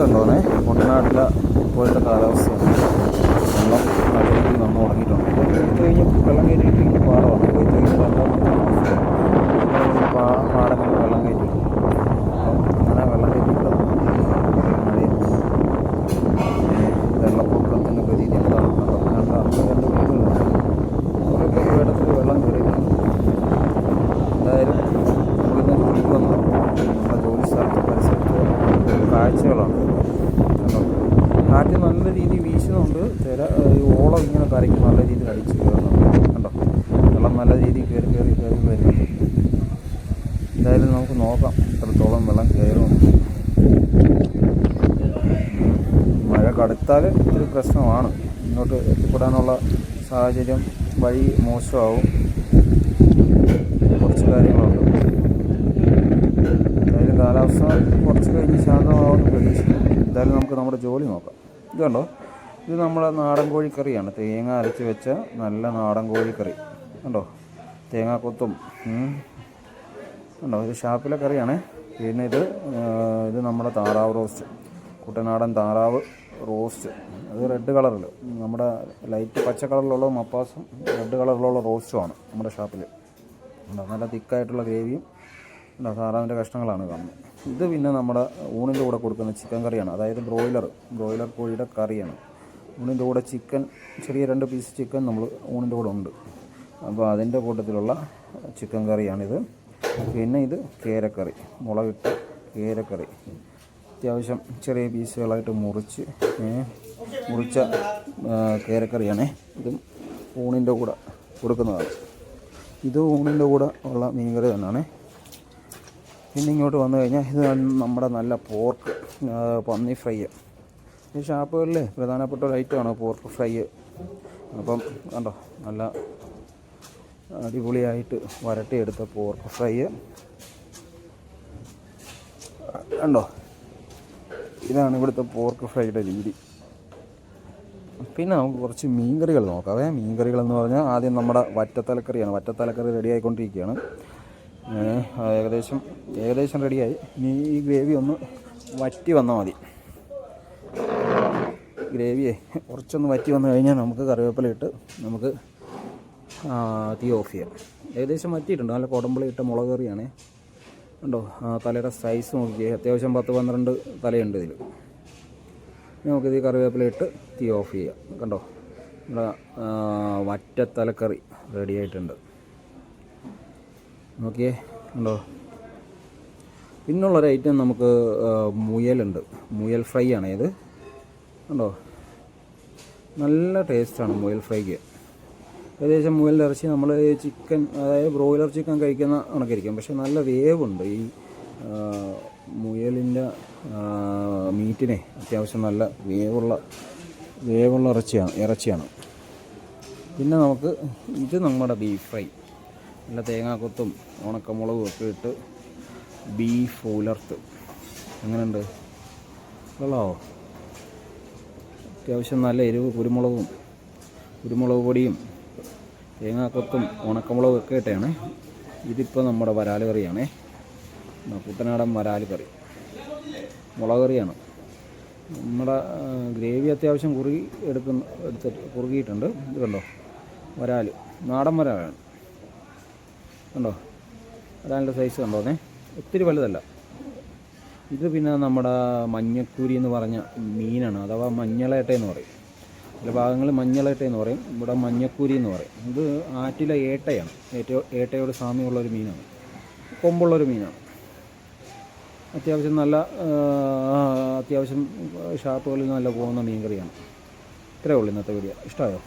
കണ്ടോന്നേ. കുട്ടനാട്ടിലെ ഇപ്പോഴത്തെ കാലാവസ്ഥയാണ് വെള്ളം നല്ല രീതിയിൽ വന്ന് തുടങ്ങിയിട്ടുണ്ട് ഇപ്പോൾ കൊയ്ത്ത് കഴിഞ്ഞ് വെള്ളം കയറ്റിയിട്ട് പാടമാണ്. നല്ല രീതിയിൽ വീശുന്നുണ്ട്. ചില ഈ ഓളം ഇങ്ങനെ കരയ്ക്ക് നല്ല രീതിയിൽ അടിച്ച് കയറുന്നുണ്ട്. കണ്ടോ? വെള്ളം നല്ല രീതിയിൽ കയറി കയറി കയറി വരുന്നുണ്ട്. എന്തായാലും നമുക്ക് നോക്കാം. എത്രത്തോളം വെള്ളം കയറും. മഴ കടുത്താൽ ഇത്തിരി പ്രശ്നമാണ്. ഇങ്ങോട്ട് എത്തിപ്പെടാനുള്ള സാഹചര്യം വഴി മോശമാവും. കുറച്ച് കാര്യങ്ങളുണ്ട്. എന്തായാലും കാലാവസ്ഥ കുറച്ച് കഴിഞ്ഞ് ശാന്തമാവുമെന്ന് പ്രതീക്ഷിക്കും എന്തായാലും നമുക്ക് നമ്മുടെ ജോലി നോക്കാം. ഇത് ഇത് നമ്മുടെ നാടൻ കോഴിക്കറിയാണ്. തേങ്ങ അരച്ച് വെച്ച നല്ല നാടൻ കോഴിക്കറി. കണ്ടോ? തേങ്ങാക്കൊത്തും ഉണ്ടോ ഇത് ഷാപ്പിലെ കറിയാണ്. പിന്നെ ഇത് ഇത് നമ്മുടെ താറാവ് റോസ്റ്റ്. കുട്ടനാടൻ താറാവ് റോസ്റ്റ്. അത് റെഡ് കളറിൽ നമ്മുടെ ലൈറ്റ് പച്ച കളറിലുള്ള മപ്പാസും റെഡ് കളറിലുള്ള റോസ്റ്റുമാണ് നമ്മുടെ ഷാപ്പിൽ നല്ല തിക്കായിട്ടുള്ള ഗ്രേവിയും താറാവിന്റെ കഷ്ണങ്ങളാണ് കാണുന്നത്. ഇത് പിന്നെ നമ്മുടെ ഊണിന്റെ കൂടെ കൊടുക്കുന്ന ചിക്കൻ കറിയാണ്. അതായത് ബ്രോയിലർ ബ്രോയിലർ കോഴിയുടെ കറിയാണ്. ഊണിന്റെ കൂടെ ചിക്കൻ ചെറിയ രണ്ട് പീസ് ചിക്കൻ നമ്മൾ ഊണിന്റെ കൂടെ ഉണ്ട്. അപ്പോൾ അതിന്റെ കൂട്ടത്തിലുള്ള ചിക്കൻ കറിയാണിത്. പിന്നെ ഇത് കേരക്കറി മുളകിട്ട കേരക്കറി. അത്യാവശ്യം ചെറിയ പീസുകളായിട്ട് മുറിച്ച് മുറിച്ച കേരക്കറിയാണ്. ഇതും ഊണിന്റെ കൂടെ കൊടുക്കുന്നതാണ്. ഇത് ഊണിന്റെ കൂടെ ഉള്ള മീൻകറി തന്നെയാണേ പിന്നെ ഇങ്ങോട്ട് വന്നു കഴിഞ്ഞാൽ ഇത് നമ്മുടെ നല്ല പോർക്ക് പന്നി ഫ്രൈ ഈ ഷാപ്പുകളിൽ പ്രധാനപ്പെട്ട ഒരു ഐറ്റമാണ് പോർക്ക് ഫ്രൈ അപ്പം കണ്ടോ നല്ല അടിപൊളിയായിട്ട് വരട്ടിയെടുത്ത പോർക്ക് ഫ്രൈ കണ്ടോ? ഇതാണ് ഇവിടുത്തെ പോർക്ക് ഫ്രൈയുടെ രീതി. പിന്നെ നമുക്ക് കുറച്ച് മീൻകറികൾ നോക്കാവേ മീൻകറികളെന്ന് പറഞ്ഞാൽ ആദ്യം നമ്മുടെ വറ്റത്തലക്കറിയാണ് വറ്റത്തലക്കറി റെഡി ആയിക്കൊണ്ടിരിക്കുകയാണ്. ഏകദേശം ഏകദേശം റെഡിയായി. ഇനി ഈ ഗ്രേവി ഒന്ന് വറ്റി വന്നാൽ മതി. ഗ്രേവിയെ കുറച്ചൊന്ന് വറ്റി വന്നു കഴിഞ്ഞാൽ നമുക്ക് കറിവേപ്പില ഇട്ട് നമുക്ക് തീ ഓഫ് ചെയ്യാം. ഏകദേശം വറ്റിയിട്ടുണ്ട്. നല്ല കുടമ്പളി ഇട്ട മുളക് കറിയാണേ. ഉണ്ടോ തലയുടെ സൈസ് നോക്കിയേ അത്യാവശ്യം പത്ത് പന്ത്രണ്ട് തലയുണ്ട് ഇതിൽ നമുക്കിത് കറിവേപ്പില ഇട്ട് തീ ഓഫ് ചെയ്യാം. കണ്ടോ? നമ്മുടെ വറ്റത്തലക്കറി റെഡി ആയിട്ടുണ്ട്. നോക്കിയേ ഉണ്ടോ പിന്നുള്ളൊരു ഐറ്റം നമുക്ക് മുയലുണ്ട്. മുയൽ ഫ്രൈ ആണ് ഇത്. ഉണ്ടോ നല്ല ടേസ്റ്റാണ് മുയൽ ഫ്രൈക്ക് ഏകദേശം മുയലിന്റെ ഇറച്ചി നമ്മൾ ചിക്കൻ അതായത് ബ്രോയിലർ ചിക്കൻ കഴിക്കുന്ന കണക്കായിരിക്കും. പക്ഷെ നല്ല വേവുണ്ട് ഈ മുയലിന്റെ മീറ്റിനെ അത്യാവശ്യം നല്ല വേവുള്ള വേവുള്ള ഇറച്ചിയാണ് ഇറച്ചിയാണ്. പിന്നെ നമുക്ക് ഇത് നമ്മുടെ ബീഫ് ഫ്രൈ നല്ല തേങ്ങാക്കൊത്തും ഉണക്കമുളകും ഒക്കെ ഇട്ട് ബീഫ് ഉലർത്ത്. എങ്ങനെയുണ്ട്? കൊള്ളാവോ അത്യാവശ്യം നല്ല എരിവ് കുരുമുളകും കുരുമുളക് പൊടിയും തേങ്ങാക്കൊത്തും ഉണക്കമുളകും ഒക്കെ ഇട്ടാണ്. ഇതിപ്പോൾ നമ്മുടെ വരാൽ കറിയാണേ. കുട്ടനാടൻ വരാൽ കറി. മുളക് കറിയാണ്. നമ്മുടെ ഗ്രേവി അത്യാവശ്യം കുറുകി എടുക്കുന്ന എടുത്തിട്ട് കുറുകിയിട്ടുണ്ട്. ഇത് കണ്ടോ? വരാൽ നാടൻ വരാലാണ്. കണ്ടോ അതാണല്ലോ സൈസ് കണ്ടോന്നേ. ഒത്തിരി വലുതല്ല. ഇത് പിന്നെ നമ്മുടെ മഞ്ഞക്കൂരി എന്ന് പറഞ്ഞ മീനാണ്. അഥവാ മഞ്ഞളേട്ട എന്ന് പറയും. ചില ഭാഗങ്ങൾ മഞ്ഞളേട്ട എന്ന് പറയും. ഇവിടെ മഞ്ഞക്കൂരി എന്ന് പറയും. ഇത് ആറ്റിലെ ഏട്ടയാണ്. ഏറ്റവും ഏട്ടയോട് സാമ്യമുള്ള ഒരു മീനാണ്. കൊമ്പുള്ളൊരു മീനാണ്. അത്യാവശ്യം നല്ല അത്യാവശ്യം ഷാപ്പുകളിൽ നല്ല പോകുന്ന മീൻ കറിയാണ് ഇത്രയേ ഉള്ളൂ ഇന്നത്തെ വീഡിയോ. ഇഷ്ടമായോ?